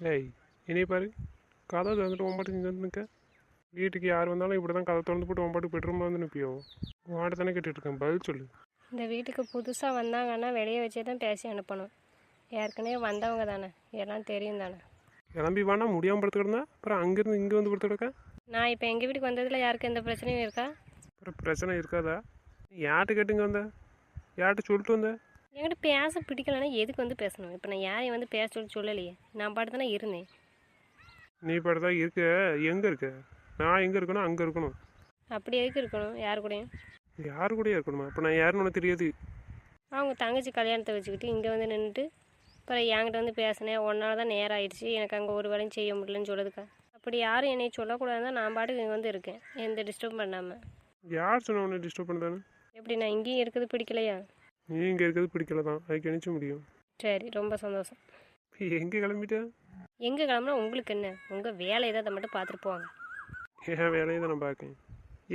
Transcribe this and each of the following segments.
ஏய் என்னைய பாரு. கதை திறந்துட்டு ஒம்பாட்டு இங்கே வந்து நிற்க வீட்டுக்கு யார் வந்தாலும் இப்படி தான் கதை திறந்து போட்டு ஒம்பாட்டு பெட்ரூமில் வந்து நிற்பியோ வாட்ட தானே இருக்கேன் பதில் சொல்லு. இந்த வீட்டுக்கு புதுசாக வந்தாங்கன்னா வெளியே வச்சே தான் பேசி அனுப்பணும். ஏற்கனவே வந்தவங்க தானே. எல்லாம் தெரியும் தானே. கிளம்பி வானா முடியாமல் படுத்து கிடந்தா அப்புறம் அங்கேருந்து இங்கே வந்து படுத்து கிடக்க நான் இப்போ எங்கள் வீட்டுக்கு வந்ததில் யாருக்கு எந்த பிரச்சனையும் இருக்கா? அப்புறம் பிரச்சனை இருக்காதா? யார்கிட்ட கேட்டுங்க வந்த? யார்கிட்ட சொல்லிட்டு வந்த? என்கிட்ட பேச பிடிக்கலன்னா எதுக்கு வந்து பேசணும்? இப்போ நான் யாரையும் வந்து பேச சொல்லி சொல்லலையே. நான் பாட்டு தானே இருந்தேன். நீ படுத்தா இருக்க. எங்கே இருக்க? நான் எங்கே இருக்கணும்? அங்கே இருக்கணும். அப்படி எதுக்கு இருக்கணும்? யார் கூடயும்? யாரு கூடயே இருக்கணுமா? இப்போ நான் யாருன்னு உனக்கு தெரியாது. அவங்க தங்கச்சி கல்யாணத்தை வச்சுக்கிட்டு இங்கே வந்து நின்றுட்டு அப்புறம் என்கிட்ட வந்து பேசினேன் ஒன்றால் தான் நேரம் ஆயிடுச்சு. எனக்கு அங்கே ஒரு வேலையும் செய்ய முடியலன்னு சொல்லுதுக்கா அப்படி யாரும் என்னை சொல்லக்கூடாதுன்னு தான் நான் பாட்டுக்கு இங்கே வந்து இருக்கேன். எந்த டிஸ்டர்ப் பண்ணாமல் யார் சொன்ன உன்னை டிஸ்டர்ப் பண்ணுதானு எப்படி நான் இங்கேயும் இருக்கிறது பிடிக்கலையா? நீ இங்கே இருக்கிறது பிடிக்கல தான். அதுக்கு நினச்ச முடியும்? சரி ரொம்ப சந்தோஷம். எங்கே கிளம்பிட்ட? எங்கே கிளம்புனா உங்களுக்கு என்ன? உங்கள் வேலை ஏதாவது மட்டும் பார்த்துட்டு போவாங்க. என் வேலையை தான் நான் பார்க்கேன்.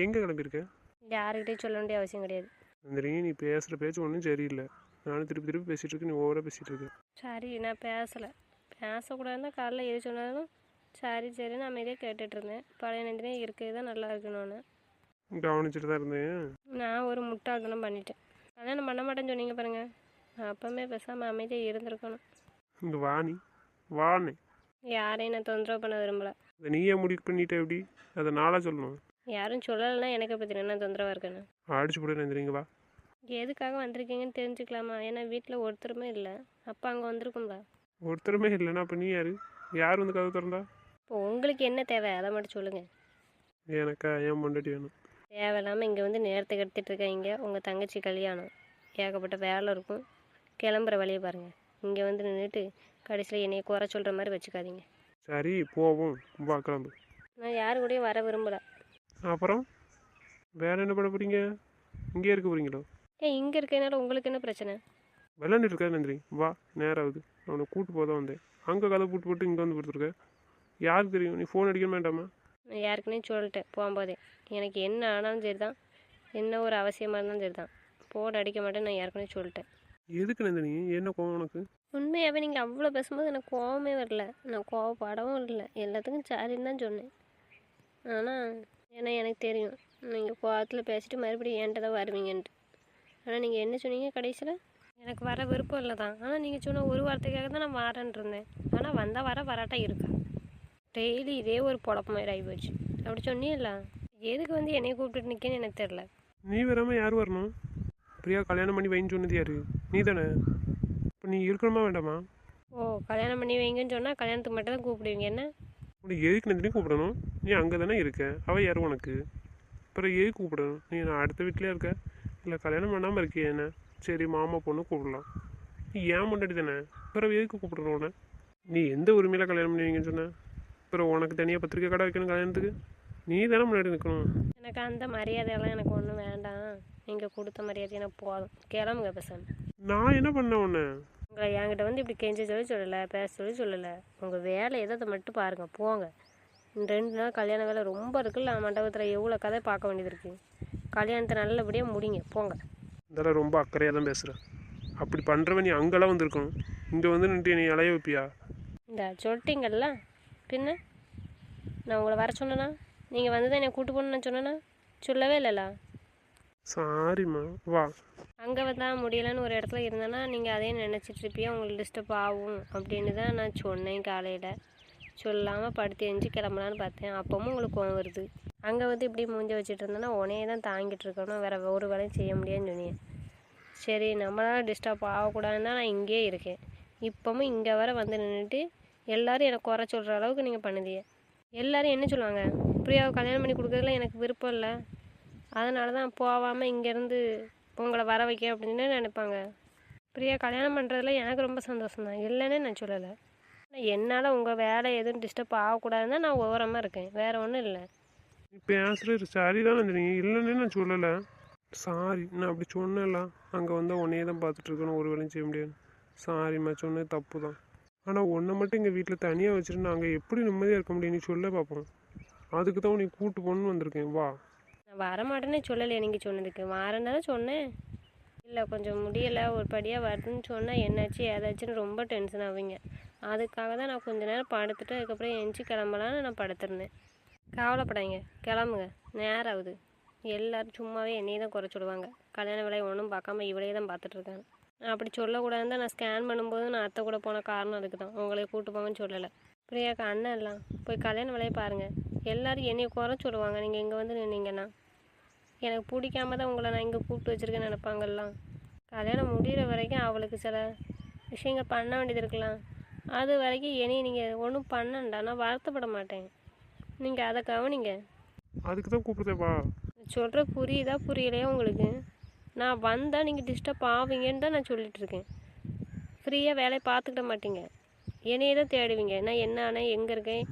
எங்கே கிளம்பியிருக்க? யாருக்கிட்டையும் சொல்ல வேண்டிய அவசியம் கிடையாது. அந்த நீ பேசுகிற பேச்சு ஒன்றும் சரியில்லை. நானும் திருப்பி திருப்பி பேசிகிட்டு இருக்கு நீ ஓவராக பேசிகிட்டு இருக்க. சரி நான் பேசலை. பேசக்கூடாதுன்னா காலைல எது சொன்னாலும் சரி சரி நான் அமைதியாக கேட்டுட்டு இருந்தேன். பழைய நந்தினே இருக்கிறது தான் நல்லா இருக்கணும்னு. கவனிச்சுட்டு தான் இருந்தேன். நான் ஒரு முட்டாள்தனம் பண்ணிட்டேன். கல்யாணம் பண்ண மாட்டேன்னு சொன்னீங்க பாருங்க. அப்பவுமே பேசாமல் அமைதியாக இருந்திருக்கணும். இங்கே வா நீ. வானே யாரையும் நான் தொந்தரவு பண்ண விரும்பல. அதை நீயே முடிவு பண்ணிட்ட எப்படி? அதை நாளாக சொல்லணும். யாரும் சொல்லலைன்னா எனக்கு பற்றி என்ன தொந்தரவாக இருக்குன்னு? அடிச்சு போட நந்திரிங்க வா. எதுக்காக வந்திருக்கீங்கன்னு தெரிஞ்சுக்கலாமா? ஏன்னா வீட்டில் ஒருத்தருமே இல்லை. அப்பா அங்கே வந்திருக்கும்ல. ஒருத்தருமே இல்லைன்னா அப்போ நீ யார்? யார் வந்து கதை திறந்தா? இப்போ உங்களுக்கு என்ன தேவை? அதை மட்டும் சொல்லுங்கள் எனக்கா ஏன் பொண்டாட்டி வேணும். தேவையில்லாமல் இங்கே வந்து நேரத்துக்கு எடுத்துகிட்டு இருக்காங்க. உங்கள் தங்கச்சி கல்யாணம். ஏகப்பட்ட வேலை இருக்கும். கிளம்புற வழியை பாருங்கள் இங்கே வந்து நின்றுட்டு கடைசியில் என்னைய குறை சொல்கிற மாதிரி வச்சுக்காதீங்க. சரி போவோம். வா கிளம்பு. நான் யாரு கூடயும் வர விரும்பலை. அப்புறம்? வேற என்ன பண்ண போறீங்க? இங்கே இருக்க போறீங்களோ? ஏன் இங்கே இருக்கனால உங்களுக்கு என்ன பிரச்சனை? விளாண்டுட்டு இருக்கா நந்திரி வா நேரம் ஆகுது. அவனை கூட்டு போதான் வந்தேன். அங்கே கதை போட்டு போட்டு இங்கே வந்து படுத்துருக்க யாருக்கு தெரியும்? நீ ஃபோன் அடிக்க வேண்டாமா? நான் யாருக்குன்னே சொல்லிட்டேன் போகும்போதே. எனக்கு என்ன ஆனாலும் சரி தான் என்ன ஒரு அவசியமாக இருந்தாலும் சரி தான் போன் அடிக்க மாட்டேன் நான் யாருக்குன்னே சொல்லிட்டேன். எதுக்கு நந்தினி? என்ன கோவம் உனக்கு? உண்மையாகவே நீங்கள் அவ்வளோ பேசும்போது எனக்கு கோவமே வரல. நான் கோவப்படவும் இல்லை எல்லாத்துக்கும் சரின்னு தான் சொன்னேன். ஆனால் ஏன்னா எனக்கு தெரியும். நீங்கள் கோவத்தில் பேசிட்டு மறுபடியும் என்கிட்ட தான் வருவீங்கன்ட்டு. ஆனால் நீங்கள் என்ன சொன்னீங்க கடைசியில்? எனக்கு வர விருப்பம் இல்லை தான் ஆனால் நீங்கள் சொன்ன ஒரு வார்த்தைக்காக தான் நான் வரேன்ட்டு இருந்தேன். ஆனால் வந்தால் வர வராட்டா இருக்கா? டெய்லி இதே ஒரு பொழப்பு மாதிரி ஆகி போச்சு. அப்படி சொன்னீங்களா எதுக்கு வந்து என்னைய கூப்பிட்டுட்டு நிற்கன்னு எனக்கு தெரில நீ வராமல் யார் வரணும்? பிரியா கல்யாணம் பண்ணி வைன்னு சொன்னது யாரு? நீ தானே? இப்போ நீ இருக்கணுமா வேண்டாமா? ஓ கல்யாணம் பண்ணி வைங்கன்னு சொன்னால் கல்யாணத்துக்கு மட்டும் தான் கூப்பிடுவீங்க என்ன? உனக்கு எதுக்கு நந்தினி கூப்பிடணும்? நீ அங்கே தானே இருக்க. அவள் யார் உனக்கு? அப்புறம் எதுக்கு கூப்பிடணும்? நீ நான் அடுத்த வீட்லேயே இருக்க? இல்லை கல்யாணம் பண்ணாமல் இருக்கியே என்ன? சரி மாமா பொண்ணு கூப்பிடலாம். நீ ஏன் முன்னாடி தானே? அப்புறம் எதுக்கு கூப்பிடணும் உன்னை? நீ எந்த உரிமையில் கல்யாணம் பண்ணுவீங்கன்னு சொன்ன? அப்புறம் உனக்கு தனியாக பத்திரிக்கை கடை வைக்கணும் கல்யாணத்துக்கு? நீ தானே முன்னாடி நிற்கணும் எனக்கு அந்த மரியாதையெல்லாம் எனக்கு ஒன்றும் வேண்டாம். நீங்கள் கொடுத்த மரியாதை எனக்கு போதும். கிளம்புங்க பேசாம. நான் என்ன பண்ணேன் உன்னை? உங்களை என்கிட்ட வந்து இப்படி கெஞ்ச சொல்லி சொல்லலை பேச சொல்லி சொல்லலை. உங்கள் வேலை எதை அதை மட்டும் பாருங்கள் போங்க. ரெண்டு நாள் கல்யாண வேலை ரொம்ப இருக்குல்ல மண்டபத்தில் எவ்வளோ கதை பார்க்க வேண்டியது இருக்குது கல்யாணத்தை நல்லபடியாக முடிங்க போங்க. இதெல்லாம் ரொம்ப அக்கறையாக தான் பேசுகிறேன் அப்படி பண்ணுறவன் நீ அங்கெல்லாம் வந்திருக்கணும். இங்கே வந்து நின்று நீ அலைய வைப்பியா? இந்த சொல்லிட்டீங்கல்ல பின்ன? நான் உங்களை வர சொன்னேனா? நீங்கள் வந்து தான் என்னை கூட்டு போகணுன்னு சொன்னேனா? சொல்லவே இல்லைல்ல சாரிம்மா வா. அங்கே வந்தால் முடியலன்னு ஒரு இடத்துல இருந்தேன்னா நீங்கள் அதே நினச்சிட்டு இருப்பியா? உங்களுக்கு டிஸ்டர்ப் ஆகும் அப்படின்னு தான் நான் சொன்னேன் காலையில். சொல்லாமல் படுத்து எஞ்சி கிளம்பலான்னு பார்த்தேன். அப்பவும் உங்களுக்கு கோவம் வருது. அங்கே வந்து இப்படி மூஞ்ச வச்சுட்டு இருந்தேன்னா உனையே தான் தாங்கிட்டு இருக்கணும். வேறு ஒரு வேலையும் செய்ய முடியாதுன்னு சொன்னீங்க. சரி நம்மளால டிஸ்டர்ப் ஆகக்கூடாதுன்னு தான் நான் இங்கேயே இருக்கேன். இப்போவும் இங்கே வர வந்து நின்றுட்டு எல்லாரும் எனக்கு குறை சொல்கிற அளவுக்கு நீங்கள் பண்ணுதீங்க. எல்லோரும் என்ன சொல்லுவாங்க? பிரியாவை கல்யாணம் பண்ணி கொடுக்கறதுல எனக்கு விருப்பம் இல்லை. அதனால தான் போகாமல் இங்கேருந்து உங்களை வர வைக்க அப்படின்னு நினைப்பாங்க. பிரியா கல்யாணம் பண்ணுறதுல எனக்கு ரொம்ப சந்தோஷம் தான். இல்லைன்னே நான் சொல்லலை. ஆனால் என்னால் உங்கள் வேலை எதுவும் டிஸ்டர்ப் ஆகக்கூடாதுன்னு தான் நான் ஓரமாக இருக்கேன். வேறு ஒன்றும் இல்லை. இப்போ ஆசிரியர் சாரி தான் வந்துடுங்க இல்லைன்னு நான் சொல்லலை. சாரி நான் அப்படி சொன்னேன்ல. அங்கே வந்தால் உன்னையே தான் பார்த்துட்ருக்கணும் ஒரு வேலையும் செய்ய முடியாது. சாரிம்மா சொன்னது தப்பு தான் ஆனால் உன்னை மட்டும் எங்கள் வீட்டில் தனியாக வச்சுட்டு நாங்கள் எப்படி நிம்மதியாக இருக்க முடியும்? நீ சொல்ல பார்ப்போம் அதுக்கு தான் உன்னை கூட்டு போகணுன்னு வந்திருக்கேன். வா. நான் வரமாட்டேன்னே சொல்லலையே நீங்கள் சொன்னதுக்கு. வரேன்னு தானே சொன்னேன். இல்லை கொஞ்சம் முடியலை ஒரு படியாக வருதுன்னு சொன்னால் என்னாச்சு ஏதாச்சுன்னு ரொம்ப டென்ஷன் ஆவீங்க. அதுக்காக தான் நான் கொஞ்ச நேரம் படுத்துட்டு அதுக்கப்புறம் எஞ்சி கிளம்பலான்னு நான் படுத்துருந்தேன். கவலைப்படாதீங்க. கிளம்புங்க. நேரம் ஆகுது. எல்லோரும் சும்மாவே என்னையே தான் குறை சொல்லுவாங்க. கல்யாண விலையை ஒன்றும் பார்க்காம இவளையே தான் பார்த்துட்ருக்காங்க அப்படி சொல்லக்கூடாதுன்னு தான் நான் ஸ்கேன் பண்ணும்போது நான் அத்தை கூட போன காரணம் அதுக்கு தான் உங்களை கூட்டு போங்கன்னு சொல்லலை. பிரியாக்கா அண்ணன் எல்லாம் போய் கல்யாண வேலையை பாருங்கள் எல்லாரும் என்னைய குறை சொல்லுவாங்க. நீங்கள் இங்கே வந்து நின்னீங்கன்னா. எனக்கு பிடிக்காம தான் உங்களை நான் இங்கே கூப்பிட்டு வச்சுருக்கேன்னு நினைப்பாங்கல்லாம். கல்யாணம் முடிகிற வரைக்கும் அவளுக்கு சில விஷயங்கள் பண்ண வேண்டியது இருக்கலாம். அது வரைக்கும் என்னைய நீங்கள் ஒன்றும் பண்ணண்டா. நான் வருத்தப்பட மாட்டேன். நீங்கள் அதை கவனிங்க. அதுக்கு தான் கூப்பிடுதேன் வா. சொல்கிற புரியுதா? புரியலையா உங்களுக்கு? நான் வந்தால் நீங்கள் டிஸ்டர்ப் ஆவீங்கன்னு தான் நான் சொல்லிட்டு இருக்கேன். ஃப்ரீயாக வேலையை பார்த்துக்கிட மாட்டீங்க. என்னையே தான் தேடுவீங்க. நான் என்ன ஆனேன் எங்கே இருக்கேன்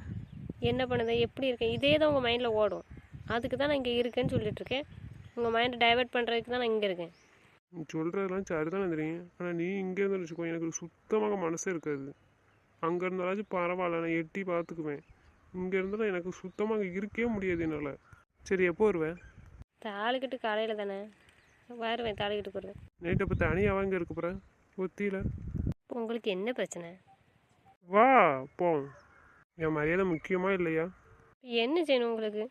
என்ன பண்ணுதேன் எப்படி இருக்கேன் இதே தான் உங்கள் மைண்டில் ஓடும். அதுக்கு தான் நான் இங்கே இருக்கேன்னு சொல்லிட்டு இருக்கேன். உங்கள் மைண்டை டைவர்ட் பண்ணுறதுக்கு தான் நான் இங்கே இருக்கேன். நீ சொல்கிறதெல்லாம் சரிதான் தெரியும் ஆனால் நீ இங்கே இருந்து வச்சுக்கோ எனக்கு சுத்தமாக மனசே இருக்காது. அங்கே இருந்தாலாச்சும் பரவாயில்ல நான் எட்டி பார்த்துக்குவேன். இங்கே இருந்தாலும் எனக்கு சுத்தமாக இருக்கவே முடியாது என்னால். சரி எப்போ வருவேன் தாளிக்கிட்டு காலையில் தானே? வருவேன் தாளிக்கிட்டு வருவேன் நைட்டை இப்போ தனியாக வாங்க இருக்க போகிறேன் ஒத்தியில் உங்களுக்கு என்ன பிரச்சனை? வா போ. என் மரியாதை முக்கியமா இல்லையா? என்ன செய்யணும் உங்களுக்கு?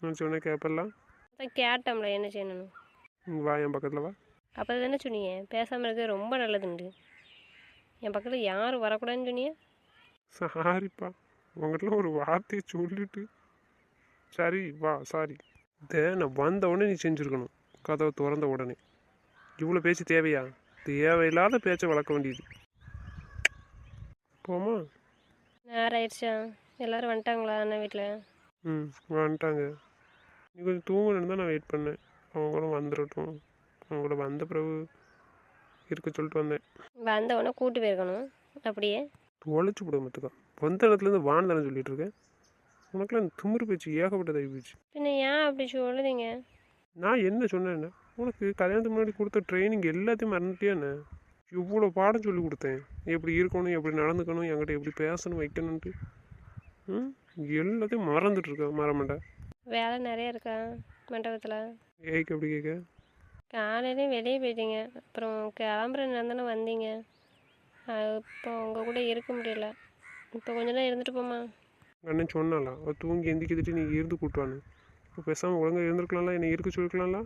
நான் சொன்ன கேப்பெல்லாம் அதான் கேட்டோம்ல என்ன செய்யணும் வா என் பக்கத்தில் வா. அப்போ தானே சொன்னீங்க. பேசாமல் இருக்கிறது ரொம்ப நல்லதுண்டு. என் பக்கத்தில் யாரும் வரக்கூடாதுன்னு சொன்னீங்க? சாரிப்பா. உங்கள்கிட்ட ஒரு வார்த்தையை சொல்லிட்டு. சரி வா சாரி இதை நான் வந்த உடனே நீ செஞ்சுருக்கணும். கதவை திறந்த உடனே. இவ்வளோ பேச்சு தேவையா? தேவையில்லாத பேச்சை வளர்க்க வேண்டியது. போமா நேரம் ஆயிடுச்சா எல்லாரும் வந்துட்டாங்களா அண்ணன் வீட்டில் ம் வந்துட்டாங்க. நீ கொஞ்சம் தூங்கணுன்னு தான் நான் வெயிட் பண்ணேன். அவங்களும் வந்துடட்டும். அவங்கள வந்த பிறகு இருக்க சொல்லிட்டு வந்தேன். வந்த உடனே கூட்டு போயிருக்கணும். அப்படியே? தொலைச்சு விட மத்துக்கா. வந்த இடத்துலேருந்து வான் தானே சொல்லிட்டு இருக்கேன். உனக்குலாம் திமிரு பேச்சு ஏகப்பட்டதாகி போச்சு. பின்ன ஏன் அப்படி சொல்லுதீங்க? நான் என்ன சொன்னேன் உனக்கு கல்யாணத்துக்கு முன்னாடி கொடுத்த ட்ரைனிங் எல்லாத்தையும் மறந்துட்டியாண்ணே இவ்வளோ பாடம் சொல்லி கொடுத்தேன். எப்படி இருக்கணும் எப்படி நடந்துக்கணும் என்கிட்ட எப்படி பேசணும் வைக்கணுன்ட்டு ம்? எல்லாத்தையும் மறந்துட்டு இருக்க மறமாட்டேன் வேலை நிறைய இருக்கா மண்டபத்தில்? ஏய்க்கு எப்படி கேட்க காலையிலே வெளியே போயிட்டீங்க. அப்புறம் கிளம்புற நேரம் வந்தீங்க. இப்போ உங்கள் கூட இருக்க முடியல. இப்போ கொஞ்ச நேரம் இருந்துட்டு போமா அண்ணன் சொன்னாலா அவள் தூங்கி எந்திக்கிட்டு நீ இருந்து கூட்டுவானு பேசாமல் ஒழுங்காக இருந்திருக்கலாம்ல? என்னை இருக்க சொல்லிக்கலாம்ல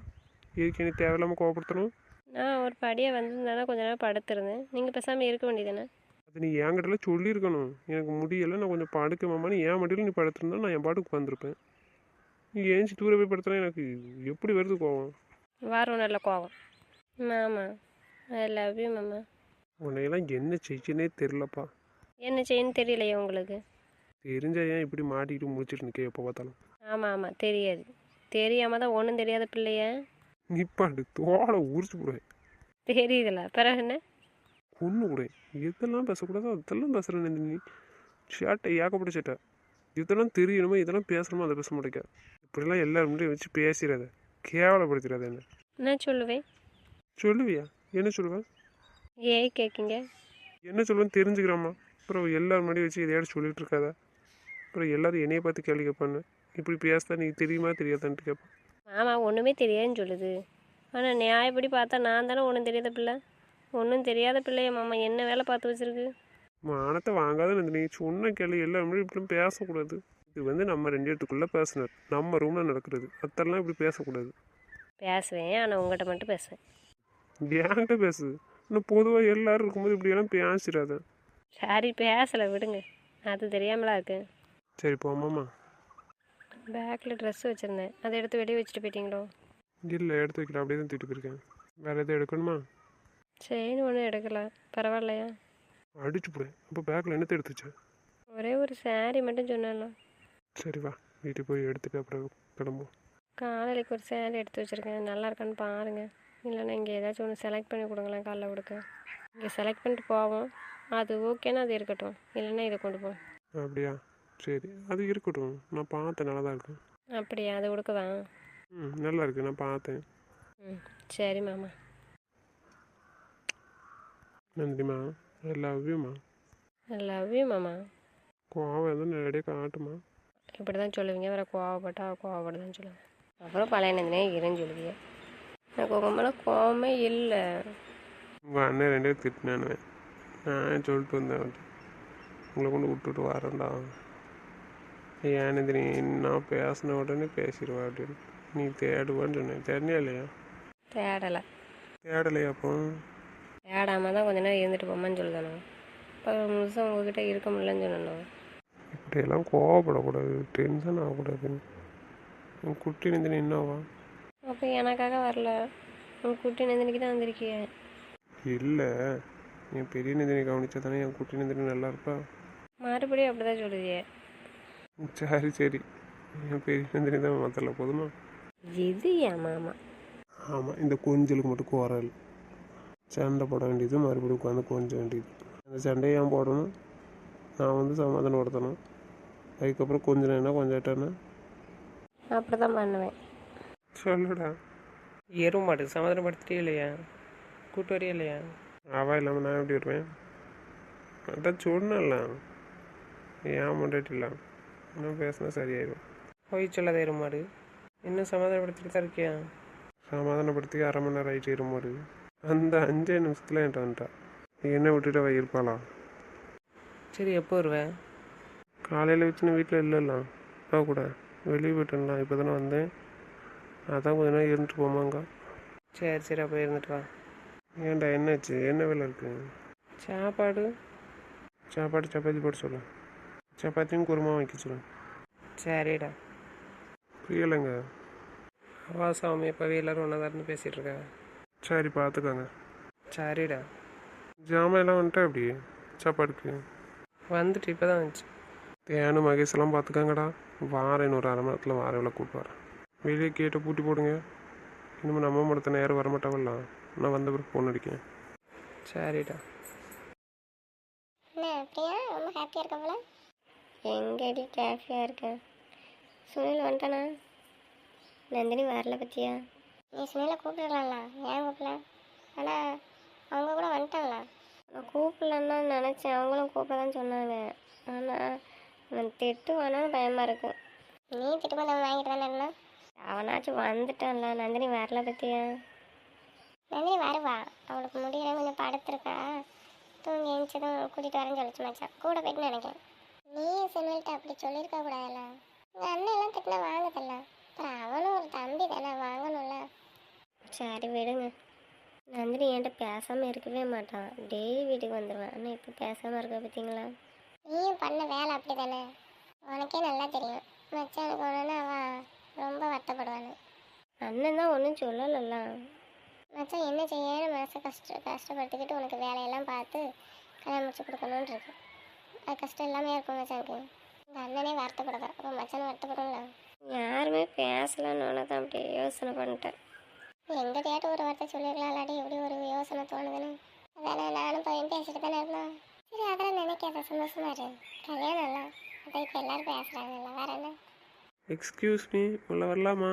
எதுக்கு என்னை தேவையில்லாமல் கோவப்படுத்தணும்? நான் ஒரு படியை வந்திருந்தானா கொஞ்ச நேரம் படுத்திருந்தேன். நீங்கள் பேசாமல் இருக்க வேண்டியதானே அது நீ என்கிட்டலாம் சொல்லியிருக்கணும். எனக்கு முடியலை நான் கொஞ்சம் படுக்க மாமான்னு என் மடியில் நீ படுத்திருந்தா நான் என் பாட்டுக்கு உட்காந்துருப்பேன் நீ ஏஞ்சி தூர போய் படுத்தினா எனக்கு எப்படி வருது கோவம்? வாரம் நல்ல கோவம். மாமா ஐ லவ் யூ மாமா. உன்னையெல்லாம் என்ன செய்யனே தெரிலப்பா என்ன செய்யணும்னு தெரியலையே உங்களுக்கு? தெரிஞ்சா ஏன் இப்படி மாட்டிக்கிட்டு முடிச்சிட்டு நிற்க எப்போ பார்த்தாலும்? ஆமாம் ஆமாம் தெரியாது. தெரியாமல் தான் ஒன்றும் தெரியாத பிள்ளைய. நிப்பாண்டு தோலை உரிச்சு விடுவேன் தெரியுதுல பிறகு என்ன? கொன்று விடுவேன் எதெல்லாம் பேசக்கூடாதோ அதெல்லாம் பேசுகிறேன் நீ சேட்டை ஏகப்பட்ட சேட்டை. இதெல்லாம் தெரியணுமோ? இதெல்லாம் பேசணுமோ? அதை பேச மாட்டேங்க. இப்படிலாம் எல்லாரும் முன்னாடியும் வச்சு பேசிடாத. கேவலப்படுத்திடாத என்ன. நான் சொல்லுவேன்? சொல்லுவியா? என்ன சொல்லுவேன் ஏன் கேட்குங்க என்ன சொல்லுவேன்னு தெரிஞ்சுக்கிறாம்மா. அப்புறம் எல்லாரும் முன்னாடி வச்சு எதையாவது சொல்லிட்டு இருக்காத. அப்புறம் எல்லாரும் என்னைய பார்த்து கேள்வி கேட்பான்னு இப்படி பேசுதா நீ தெரியுமா தெரியாதான்ட்டு கேட்பான். மாமா ஒன்றுமே தெரியாதுன்னு சொல்லுது. ஆனால் நியாயப்படி பார்த்தா நான் தானே ஒன்றும் தெரியாத பிள்ளை? ஒன்றும் தெரியாத பிள்ளைய மாமா என்ன வேலை பார்த்து வச்சிருக்கு? மானத்தை வாங்காத நீ சொன்ன கேள்வி எல்லாரும் முன்னாடி இப்படிலாம் பேசக்கூடாது? இது வந்து நம்ம ரெண்டு இடத்துக்குள்ளே பேசினது. நம்ம ரூமில் நடக்கிறது. அதெல்லாம் இப்படி பேசக்கூடாது. பேசுவேன் ஆனால் உங்கள்கிட்ட மட்டும் பேசுவேன். என்கிட்ட பேசு? இன்னும் பொதுவாக எல்லாரும் இருக்கும்போது இப்படியெல்லாம் பேசிடாத. சரி பேசலை விடுங்க. அது தெரியாமலா இருக்கு சரி போமாம்மா பேக்கில் ட்ரெஸ் வச்சுருந்தேன். அதை எடுத்து வெளியே வச்சுட்டு போயிட்டீங்களோ? இல்லை எடுத்து வைக்கல. அப்படியே தான் தூக்கிட்டு போயிருக்கேன் வேறு எதுவும் எடுக்கணுமா? செயின் ஒன்றும் எடுக்கல. பரவாயில்லையா? அடிச்சு போடுவேன் அப்போ பேக்கில் என்னத்தை எடுத்து வச்சேன் ஒரே ஒரு saree மட்டும் சொன்னேன்ல. சரி வா. வீட்டுக்கு போய் எடுத்துட்டு அப்புறம் கிளம்புவோம். காலையிலைக்கு ஒரு saree எடுத்து வச்சுருக்கேன். நல்லா இருக்கான்னு பாருங்கள் இல்லைன்னா இங்கே ஏதாச்சும் ஒன்று செலக்ட் பண்ணி கொடுங்களேன் காலைல கொடுக்க. இங்கே செலக்ட் பண்ணிட்டு போவோம். அது ஓகேன்னா அது இருக்கட்டும். இல்லைன்னா இதை கொண்டு போவோம் அப்படியா? சரி அது இருக்கட்டும். நான் பார்த்தேன் நல்லா தான் இருக்கும் அப்படியா? அது கொடுக்கவா ம் நல்லா இருக்கு. நான் பார்த்தேன். ம் சரி மாமா. நன்றிம்மா லவ்யூம்மா லவ் யூ மாமா. கோவம் எதுவும் நேரடியாக காட்டுமா இப்படி தான் சொல்லுவீங்க. வேறு கோவப்பட்டா கோவப்படுதுன்னு சொல்லுவேன் அப்புறம் பழைய நந்தினே இருன்னு சொல்லுவீங்க எனக்கு உங்கள் மேலே கோவமே இல்லை. உங்கள் அண்ணன் ரெண்டு பேரும் திட்டினானுவேன் நான் சொல்லிட்டு வந்தேன். உங்களை கொண்டு விட்டுட்டு வரேன்டா. ஏன் நந்தினி நான் பேசின உடனே பேசிடுவா அப்படின்னு நீ தேடுவான்னு சொன்னேன் தேடினியா இல்லையா தேடலை தேடலையா அப்போ தேடாமல் தான் கொஞ்ச நேரம் இருந்துட்டு போமான்னு சொல்லணும் இப்போ நிமிஷம் உங்ககிட்ட இருக்க முடியலன்னு சொல்லணும் இப்படியெல்லாம் கோவப்படக்கூடாது டென்ஷன் ஆகக்கூடாது உன் குட்டி நந்தினி என்னவா அப்போ எனக்காக வரல உங்கள் குட்டி நந்தினிக்கு தான் வந்திருக்கிய இல்லை என் பெரிய நந்தினி கவனிச்சா தானே என் குட்டி நந்தினி நல்லா இருப்பா மறுபடியும் அப்படி தான் சொல்லுதியே சரி சரி. என் பெரிய நந்தினி தான் மத்தல போதுமா? இது என் மாமா. ஆமாம் இந்த கொஞ்சலுக்கு மட்டும் குரல். சண்டை போட வேண்டியது மறுபடியும் உட்காந்து கொஞ்ச வேண்டியது. அந்த சண்டையை ஏன் போடணும்? நான் வந்து சமாதானப்படுத்தணும். அதுக்கப்புறம் கொஞ்ச நேரம் கொஞ்சம் அப்படி தான் பண்ணுவேன். சொல்லுடா. எருவு மாடு சமாதானப்படுத்திட்டே இல்லையா? கூட்டு வரையே இல்லையா? அவள் இல்லாமல் நான் எப்படி வருவேன்? அதான் சொன்னல ஏன் முன்னாடிலாம் இன்னும் பேசினா சரியாயிடும் போய் சொல்லாத எருவு மாடு இன்னும் சமாதானப்படுத்திட்டு தான் இருக்கியா? சமாதானப்படுத்தி அரை மணி நேரம் ஆகிட்டு இருமாரு அந்த அஞ்சே நிமிஷத்தில் என்கிட்ட வந்துட்டா. என்ன விட்டுட்டு அவள் இருப்பாளா? சரி எப்போ வருவேன் காலையில் வச்சு நான் வீட்டில் இல்லைலாம் அவ கூட. வெளியே போயிட்டேன்லாம் இப்போ தானே வந்தேன். அதான் கொஞ்ச நேரம் இருந்துட்டு போமாங்க சரி சரி அப்போ இருந்துட்டு வா. ஏன்டா என்னாச்சு? என்ன வேலை இருக்கு? சாப்பாடு. சாப்பாடு சப்பாத்தி போட்டு சொல்லு. சப்பாத்தியும் குருமா வைக்க சொல்லு சரிடா. புரியலைங்க. வா சாமி இப்போவே எல்லோரும் ஒன்றா தான் இருந்து பேசிகிட்டு இருக்கா சரி பார்த்துக்கோங்க சரிடா. ஜாமான் எல்லாம் வந்துட்டா எப்படி? சாப்பாடுக்கு? வந்துட்டு இப்போ தான் வந்துச்சு. தேனு மகேஷ் எல்லாம் பார்த்துக்கங்கடா வாரேன் ஒரு அரை மணி நேரத்தில் வார வேலை கூப்பிட்டு வரேன். வெளியே கேட்டை பூட்டி போடுங்க. இனிமேல் நம்ம மடத்த நேரம் வரமாட்டாவல்ல. நான் வந்த பிறகு ஃபோன் அடிக்கேன் சரிடா. என்ன பிரியா ரொம்ப ஹாப்பியாக இருக்க போல? எங்கடி கேஃபியாக இருக்கேன் சுனில் வந்துட்டானா? நந்தினி வரல பத்தியா? நீ சுனில கூப்பிடலாம்ல ஏன் கூப்பிடல? ஆனால் அவங்க கூட வந்துட்டாங்களா? நான் கூப்பிடலான்னு நினச்சேன். அவங்களும் கூப்பிட தான் சொன்னாங்க. ஆனால் அவன் திட்டுவானான்னு பயமாக இருக்கு நீ திட்டுமந்தம் வாங்கிட்டு தானே அவனாச்சும் வந்துட்டான்ல. நந்தினி வரல பத்தியா? நந்தினி வருவா. அவளுக்கு முடியல கொஞ்சம் படுத்துருக்கா. தூங்கி எழுந்ததும் கூட்டிகிட்டு வரேன்னு சொல்லிச்சு மச்சான். கூட போயிட்டு நினைக்கிறேன். நீ சுனில்கிட்ட அப்படி சொல்லியிருக்க கூடாதுல்ல? உங்கள் அண்ணன் எல்லாம் திட்டினா வாங்குதில்ல அப்புறம் அவனும் ஒரு தம்பி தானே வாங்கணும்ல. சரி விடுங்க. நந்தினி என்கிட்ட பேசாமல் இருக்கவே மாட்டான் டெய்லி வீட்டுக்கு வந்துடுவேன் ஆனால் இப்போ பேசாமல் இருக்க பார்த்தீங்களா நீயும் பண்ண வேலை அப்படி தானே உனக்கே நல்லா தெரியும். மச்சானுக்கு ஒன்றுனா அவன் ரொம்ப வருத்தப்படுவானு. அண்ணன் தான் ஒன்றும் சொல்லலைல்ல. மச்சான் என்ன செய்யணும் மனசை கஷ்ட கஷ்டப்படுத்திக்கிட்டு உனக்கு வேலையெல்லாம் பார்த்து கல்யாணம் முடிச்சு கொடுக்கணும்னு இருக்கு. அது கஷ்டம் எல்லாமே இருக்கும் மச்சானுக்கு இந்த அண்ணனே வருத்தப்படுதா அப்போ மச்சான் வருத்தப்படும்ல யாருமே பேசலன்னு தான் அப்படியே யோசனை பண்ணிட்டேன். எங்கிட்டயாட்டு ஒரு வார்த்தை சொல்லிருக்கலாம் இல்லாட்டி எப்படி ஒரு யோசனை தோணுதுன்னு. அதானே நானும் பையன் பேசிட்டு தானே இருந்தோம் சரி அதெல்லாம் நினைக்காத. சந்தோஷமா இரு. கல்யாணம் இல்லை அதை இப்போ எல்லாரும் பேசுகிறாங்கல்ல வேற என்ன? எக்ஸ்கியூஸ் மீ உள்ள வரலாமா?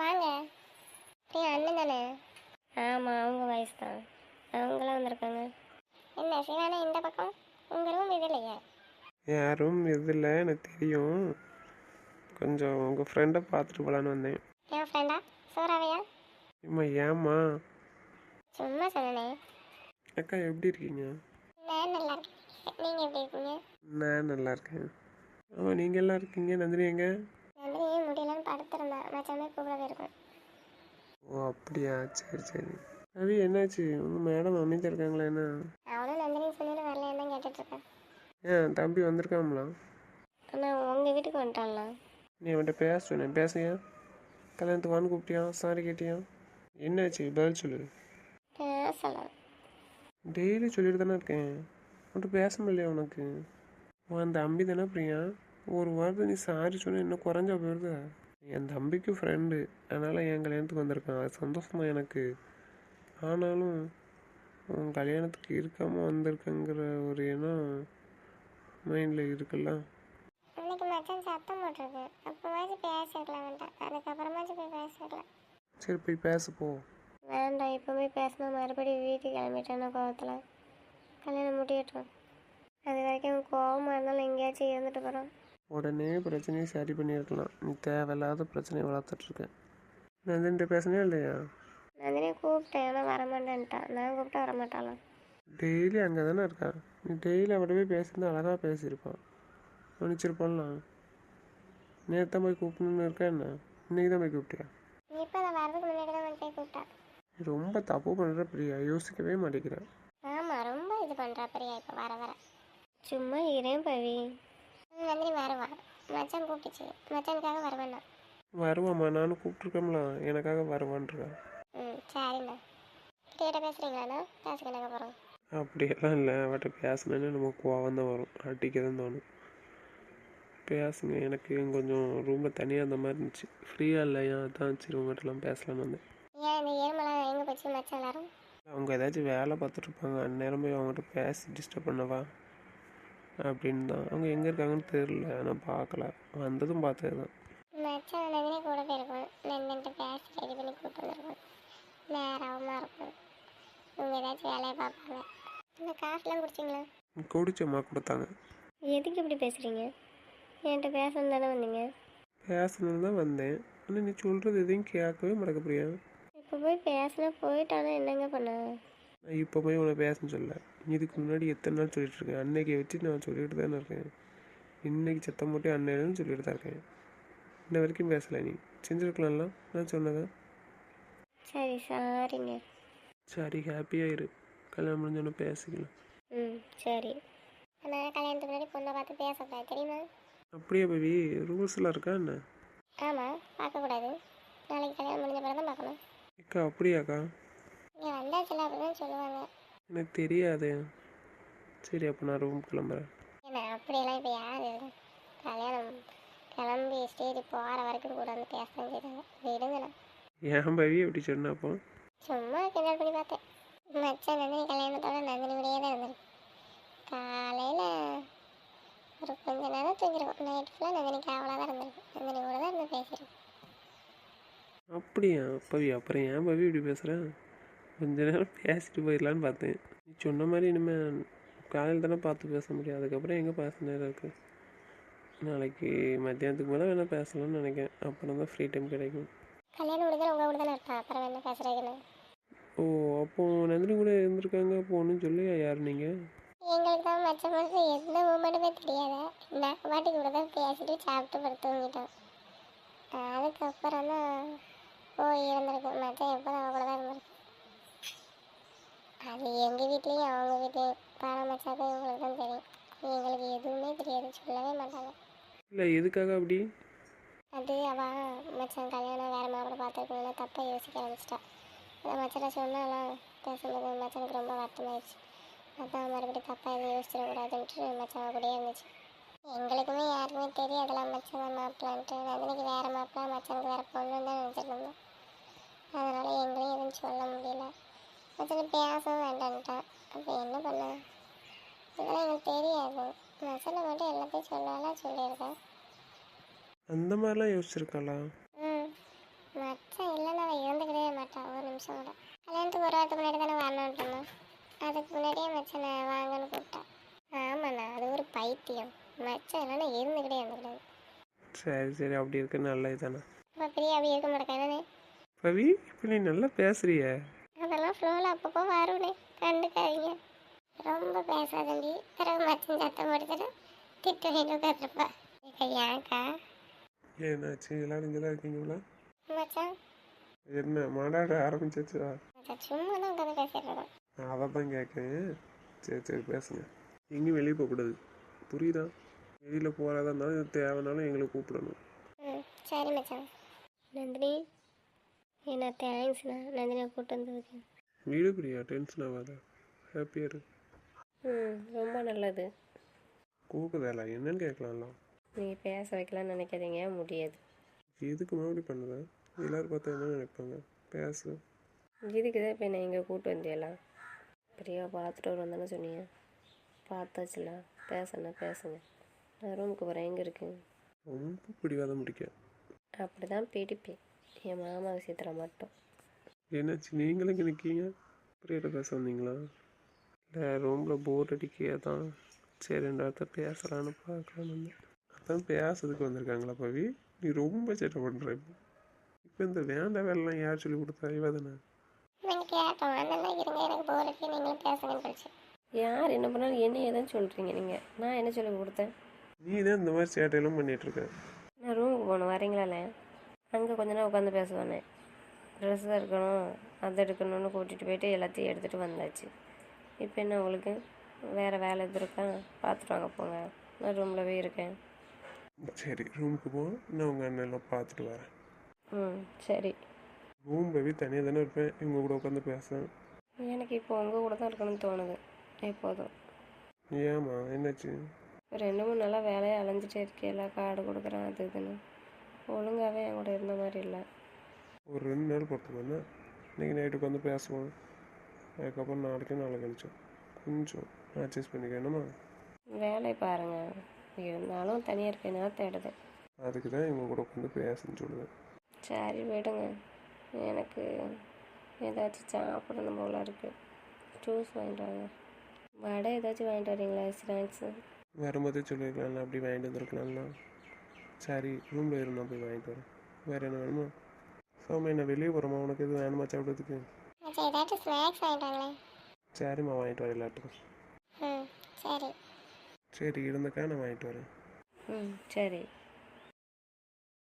வாங்க. பிரியா அண்ணன் தானே? ஆமாம் அவங்க வயசு தான் அவங்களாம் வந்திருக்காங்க. என்ன சிவானா இந்த பக்கம்? உங்கள் ரூம் இது இல்லையா யாரும் இதில் எனக்கு தெரியும். கொஞ்சம் உங்கள் ஃப்ரெண்டை பார்த்துட்டு போகலான்னு வந்தேன். என் ஃப்ரெண்டா சூறாவையா? இம்மா ஏம்மா? சும்மா சொன்னனே. அக்கா எப்படி இருக்கீங்க? நான் நல்லா இருக்கேன். நீங்கள் எப்படி இருக்கீங்க? நான் நல்லா இருக்கேன். ஆமாம் நீங்கள் எல்லாம் இருக்கீங்க? நந்தினி எங்க? நந்தினி முடியலன்னு படுத்திருந்தா மச்சாமே கூப்பிட போயிருக்கேன் ஓ அப்படியா? சரி சரி. அவி என்னாச்சு? உங்கள் மேடம் அமைதியாக இருக்காங்களா என்ன? அவனும் நந்தினி கேட்டுட்ருக்கேன் ஏன் தம்பி வந்திருக்காங்களா ஆனால் உங்கள் வீட்டுக்கு வந்துட்டான்லாம் நீ அவன்கிட்ட பேச சொன்னேன் பேசுங்க கல்யாணத்துக்கு வான்னு கூப்பிட்டியா? சாரி கேட்டியா? என்னாச்சு? பதில் சொல்லு. பேசலாம் டெய்லி சொல்லிட்டு தானே இருக்கேன். உன்கிட்ட பேச முடியலையா உனக்கு? உன் அந்த தம்பி தானே பிரியா? ஒரு வாரத்தை நீ சாரி சொன்ன இன்னும் குறைஞ்சா போயிருது? என் தம்பிக்கு ஃப்ரெண்டு அதனால் என் கல்யாணத்துக்கு வந்திருக்கான். அது சந்தோஷம் தான் எனக்கு. ஆனாலும் கல்யாணத்துக்கு இருக்காமல் வந்திருக்கங்கிற ஒரு எண்ணம் மைண்டில் இருக்குல்ல? அன்னைக்கு மச்சான் சத்தம் போட்டிருக்கு. அப்போவாச்சும் பேசிருக்கலாம் வேண்டாம் அதுக்கப்புறமாச்சும் போய் பேசிடலாம் சரி போய் பேச போ. வேண்டாம் இப்போவே பேசினா மறுபடியும் வீட்டுக்கு கிளம்பிட்டேன்னா கோவத்தில். கல்யாணம் முடியட்டும். அது வரைக்கும் கோவமாக இருந்தாலும் எங்கேயாச்சும் இருந்துட்டு போகிறோம் உடனே பிரச்சனையை சரி பண்ணியிருக்கலாம். நீ தேவையில்லாத பிரச்சனையை வளர்த்துட்ருக்க நந்தின்ட்டு பேசினே இல்லையா? நந்தினியை கூப்பிட்டேன் ஆனால் வரமாட்டேன்ட்டான் நான் கூப்பிட்டா வரமாட்டாளாம் டெய்லி அங்கே தானே இருக்கான் நீ டெய்லி அவட்ட போய் பேசியிருந்தா அழகாக பேசியிருப்பான். மன்னிச்சிருப்பான்லாம் நேற்று போய் கூப்பிடணுன்னு இருக்கா என்ன? இன்னைக்கு தான் போய் கூப்பிட்டியா? இப்போ நான் வரதுக்கு முன்னாடி தான் வந்து போய் கூப்பிட்டா. நீ ரொம்ப தப்பு பண்ணுற பிரியா. யோசிக்கவே மாட்டேங்கிறேன் ஆமாம் ரொம்ப இது பண்ணுறா பிரியா இப்போ வர வர. சும்மா இரேன் பவி. நந்தினி வருவா. மச்சான் கூப்பிட்டுச்சு. மச்சானுக்காக வருவேண்ணா வருவாம்மா நானும் கூப்பிட்ருக்கோம்ல எனக்காக வருவான்ருக்கா ம் சரிண்ணா கிட்ட பேசுகிறீங்களாண்ணா பேசுகிறேன் போகிறோம் அப்படியெல்லாம் இல்லை அவட்ட பேசினேன்னு நமக்கு கோவம் தான் வரும். அடிக்க தான் தோணும். பேசுங்க எனக்கு கொஞ்சம் ரூமில் தனியாக அந்த மாதிரி இருந்துச்சு. ஃப்ரீயாக இல்லையா? அதான் சரி உங்கள்கிட்டலாம் பேசலான்னு வந்தேன். ஏன் இந்த எருமெல்லாம் எங்கே போச்சு? மச்சான் எல்லாரும்? அவங்க ஏதாச்சும் வேலை பார்த்துட்டு இருப்பாங்க. அந்நேரம் போய் அவங்ககிட்ட பேசி டிஸ்டர்ப் பண்ணவா? அப்படின்னு தான். அவங்க எங்கே இருக்காங்கன்னு தெரில நான் பார்க்கல. வந்ததும் பார்த்தது தான் மச்சான் நந்தினி கூட போயிருக்கோம் நந்தினிட்ட பேசி ரெடி பண்ணி கூப்பிட்டு வந்திருக்கோம் நேரமாக இருக்கும். இவங்க ஏதாச்சும் வேலையை பார்ப்பாங்க. இந்த காசுலாம் குடிச்சிங்களா? குடிச்சம்மா கொடுத்தாங்க. எதுக்கு இப்படி பேசுகிறீங்க என்கிட்ட பேசணும் தானே வந்தீங்க? பேசணுன்னு தான் வந்தேன். ஆனால் நீ சொல்கிறது எதையும் கேட்கவே மாட்டேங்க பிரியா இப்போ போய் பேசினா போயிட்டானா என்னங்க பண்ண? நான் இப்போ போய் உன்னை பேசன்னு சொல்ல இதுக்கு முன்னாடி எத்தனை நாள் சொல்லிட்டு இருக்கேன் அன்னைக்கு வச்சு நான் சொல்லிட்டு தானே இருக்கேன். இன்னைக்கு சத்தம் போட்டு அன்னையிலும் சொல்லிட்டு தான் இருக்கேன். இன்ன வரைக்கும் பேசலை நீ. செஞ்சுருக்கலாம்ல? நான் சொன்னதான் சரி சாரிங்க சரி ஹாப்பியாக இரு கல்யாணம் முடிஞ்சோன்னு பேசிக்கலாம். ம் சரி. ஆனால் கல்யாணத்துக்கு முன்னாடி பொண்ணை பார்த்து பேசக்கூடாது தெரியுமா? அப்படியே பேபி ரூல்ஸ்லாம் இருக்கா என்ன? ஆமாம் பார்க்கக்கூடாது. நாளைக்கு கல்யாணம் முடிஞ்ச பிறகு தான் பார்க்கணும். அக்கா அப்படியாக்கா? இங்கே வந்தாச்சுல அப்படி தான் சொல்லுவாங்க. எனக்கு தெரியாது. சரி அப்போ நான் ரூம் கிளம்புறேன். ஏன்னா அப்படியெல்லாம் இப்போ யார்? இருக்கு? கல்யாணம் கிளம்பி ஸ்டேஜ் போகிற வரைக்கும் கூட வந்து பேச செய்கிறாங்க விடுங்கண்ணா ஏன் பேபி எப்படி சொன்ன அப்போ சும்மா கிண்டல் பண்ணி பார்த்தேன். மச்சான் நந்தினி கல்யாணத்தோட நந்தினி கூடயே தான் இருந்திருக்கு காலையில் ஒரு கொஞ்ச நேரம் தூங்கிருக்கும். நைட் ஃபுல்லாக நந்தினிக்கு அவ்வளோ தான் இருந்திருக்கு நந்தினி கூட தான் இருந்து பேசியிருக்கோம் அப்படியா? பவி அப்புறம் ஏன் பவி இப்படி பேசுகிறேன் கொஞ்ச நேரம் பேசிட்டு போயிடலான்னு பார்த்தேன். நீ சொன்ன மாதிரி இனிமேல் காலையில் தானே பார்த்து பேச முடியும். அதுக்கப்புறம் எங்கே பேச நேரம் இருக்குது நாளைக்கு மத்தியானத்துக்கு மேலே வேணால் பேசலாம்னு நினைக்கிறேன். அப்புறம் தான் ஃப்ரீ டைம் கிடைக்கும். கல்யாணம் முடிஞ்சா உங்கள் கூட தானே இருப்பா அப்புறம் என்ன பேசுகிறீங்கன்னு ஓ அப்போ நந்தினி கூட இருந்திருக்காங்க அப்போ ஒன்றும் சொல்லியா யார் நீங்கள் எங்களுக்கு தான் மச்ச மட்டும் எந்த மூமெண்ட்டுமே தெரியாத. நான் பாட்டி கூட தான் பேசிட்டு சாப்பிட்டு படுத்து தூங்கிட்டோம். அதுக்கப்புறம் தான் போய் இருந்திருக்கு. மச்சான் எப்போ அவ கூட தான் இருந்திருக்கு. அது எங்கள் வீட்லேயும் அவங்க வீட்லேயும். பாட மச்சாக்கும் இவங்களுக்கு தான் தெரியும். எங்களுக்கு எதுவுமே தெரியாது. சொல்லவே மாட்டாங்க. இல்லை எதுக்காக அப்படி? அப்படியே அவள் மச்சான் கல்யாணம் வேறு மாப்பிள்ள பார்த்துருக்கணும்னா தப்பாக யோசிக்க ஆரம்பிச்சிட்டா. அந்த மச்சனை சொன்னாலாம் பேசும்போது மச்சனுக்கு ரொம்ப வருத்தமாயிடுச்சு அதான் மறுபடியும் தப்பாக எதுவும் யோசிச்சிடக்கூடாதுன்ட்டு மச்சான் கூடயே இருந்துச்சு. எங்களுக்குமே யாருக்குமே தெரியாதுல மச்சான் மாப்பிள்ளான்ட்டு. நந்தினிக்கு வேறு மாப்பிள்ள மச்சனுக்கு வேறு பொண்ணுன்னு தான் நினச்சிருந்தோம் அதனால் எங்களையும் எதுவும் சொல்ல முடியல. மச்சனை பேசவும் வேண்டான்ட்டான் அப்போ என்ன பண்ண? இதெல்லாம் எங்களுக்கு தெரியாது. மச்சனை மட்டும் எல்லாத்தையும் சொல்லலாம் சொல்லியிருக்கேன் அந்த மாதிரிலாம் யோசிச்சிருக்காளா ம். மச்சான் இல்லைன்னா அவள் இருந்துக்கிட்டே மாட்டான். ஒரு நிமிஷம் கூட. கல்யாணத்துக்கு ஒரு வாரத்துக்கு முன்னாடி தானே வரணும்னு இருந்தோம். அதுக்கு முன்னாடியே மச்சனை வாங்கன்னு கூப்பிட்டான். ஆமாண்ணா அது ஒரு பைத்தியம். மச்சான் இல்லைன்னா இருந்துக்கிட்டே இருந்துக்கிடாது சரி சரி. அப்படி இருக்க நல்லது தானே. இப்போ பிரியா அப்படி இருக்க என்னண்ணே பவி இப்போ நீ நல்லா பேசுறிய. அதெல்லாம் ஃப்ளோவில் அப்பப்போ வரும்னே. கண்டுக்காதீங்க. ரொம்ப பேசாதண்டி பிறகு மச்சன் சத்தம் போட்டுட்டு திட்டு வாங்கிட்டு உட்காந்துருப்பா ஏன்க்கா? ஏன்னாச்சு எல்லாரும் இங்கே தான் இருக்கீங்களா? மச்சான். என்ன மாநாட ஆரம்பிச்சிச்சா? சும்மா தான் உட்காந்து அதை கேட்குறேன் சரி சரி பேசுங்க. எங்கேயும் வெளியே போகக்கூடாது. புரியுதா? வெளியில் போகிறதா இருந்தாலும் தேவைனாலும் எங்களை கூப்பிடணும். ம் சரி மச்சான். நந்தினி என்ன தேங்க்ஸ்ண்ணா. நந்தினியை கூப்பிட்டு வந்ததுக்கு வீடு பிரியா டென்ஷன் ஆகாத. ஹாப்பியாக இரு. ம் ரொம்ப நல்லது. கூப்பிடுதேல என்னன்னு கேட்கலாம்ல. நீங்கள் பேச வைக்கலாம்னு நினைக்காதீங்க முடியாது. எதுக்கு மறுபடி பண்ணுத எல்லோரும் பார்த்தா என்ன நினைப்பாங்க? பேசு. இதுக்கு தான் இப்போ என்னை இங்கே கூப்பிட்டு வந்தியலாம் பிரியா பார்த்துட்டு வரும் தானே சொன்னீங்க பார்த்தாச்சுல பேசுனா பேசுங்க. நான் ரூமுக்கு போகிறேன் எங்கே இருக்குங்க ரொம்ப பிடிவாதம் முடிக்க. அப்படி தான் பிடிப்பேன் என் மாமா விஷயத்தில் மட்டும். என்னாச்சு நீங்களும் இங்கே நிற்கீங்க பிரியாட்ட பேச வந்தீங்களா? இல்லை ரூமில் போர் அடிக்கையா தான்? சரி ரெண்டு வார்த்தை பேசலான்னு பார்க்கலான்னு அதான் பேசுறதுக்கு வந்திருக்காங்களா பவி? நீ ரொம்ப சேட்டை பண்ணுற இப்போ. இப்போ இந்த வேண்டாம் வேலைலாம் யார் சொல்லி கொடுத்தா? இவ தானே? யார் என்ன பண்ணாலும் என்ன ஏதான் சொல்கிறீங்க நீங்கள் நான் என்ன சொல்லி கொடுத்தேன்? நீ தான் இந்த மாதிரி சேட்டையெல்லாம் பண்ணிட்டு இருக்க. நான் ரூமுக்கு போகணும் வரீங்களாண்ணே? அங்கே கொஞ்ச நேரம் உட்காந்து பேசுவானே ட்ரெஸ் இருக்கணும் அதை எடுக்கணும்னு கூட்டிகிட்டு போயிட்டு எல்லாத்தையும் எடுத்துகிட்டு வந்தாச்சு. இப்போ என்ன உங்களுக்கு? வேறு வேலை எது இருக்கா? பார்த்துட்டு வாங்க போங்க. நான் ரூமில் போய் இருக்கேன். சரி ரூமுக்கு போ. நான் உங்கள் அண்ணெல்லாம் பார்த்துட்டு வரேன். ம் சரி. ரூம் போய் தனியாக தானே இருப்பேன். இவங்க கூட உட்காந்து பேசுகிறேன் எனக்கு இப்போ உங்கள் கூட தான் இருக்கணும்னு தோணுது. எப்போதும் ஏம்மா என்னாச்சு? ரெண்டு மூணு நாளாக வேலையை அலைஞ்சிட்டே இருக்கேல கார்டு கொடுக்குறேன் அது இதுன்னு. ஒழுங்காகவே என் கூட இருந்த மாதிரி இல்லை. ஒரு ரெண்டு நாள் பொறுத்துக்கோண்ணா. இன்றைக்கி நைட்டு உட்காந்து பேசுவோம். அதுக்கப்புறம் நாளைக்கு நாளை கழிச்சோம். கொஞ்சம் அட்ஜஸ்ட் பண்ணிக்கணுமா வேலையை பாருங்கள் இருந்தாலும் தனியாக இருக்க நேரம் தேடுது அதுக்கு தான் இவங்க கூட உட்காந்து பேசுன்னு சொல்லுவேன். சரி விடுங்க. எனக்கு ஏதாச்சும் சாப்பிடணும் போல இருக்குது ஜூஸ் வாங்கிட்டு வாங்க. வடை ஏதாச்சும் வாங்கிட்டு வரீங்களா ஸ்நாக்ஸு வரும்போதே சொல்லியிருக்கலாம்ல அப்படி வாங்கிட்டு வந்துருக்கலாம்ல. சரி ரூமில் இருந்தால் போய் வாங்கிட்டு வரேன். வேறு என்ன வேணுமா? சோமா என்ன வெளியே போகிறோமா உனக்கு எதுவும் வேணுமா சாப்பிட்றதுக்கு? ஏதாச்சும் ஸ்நாக்ஸ் வாங்கிட்டாங்களே சரிம்மா வாங்கிட்டு வரேன் எல்லாத்துக்கும். ம் சரி. சரி இருந்தக்கா நான் வாங்கிட்டு வரேன் ம் சரி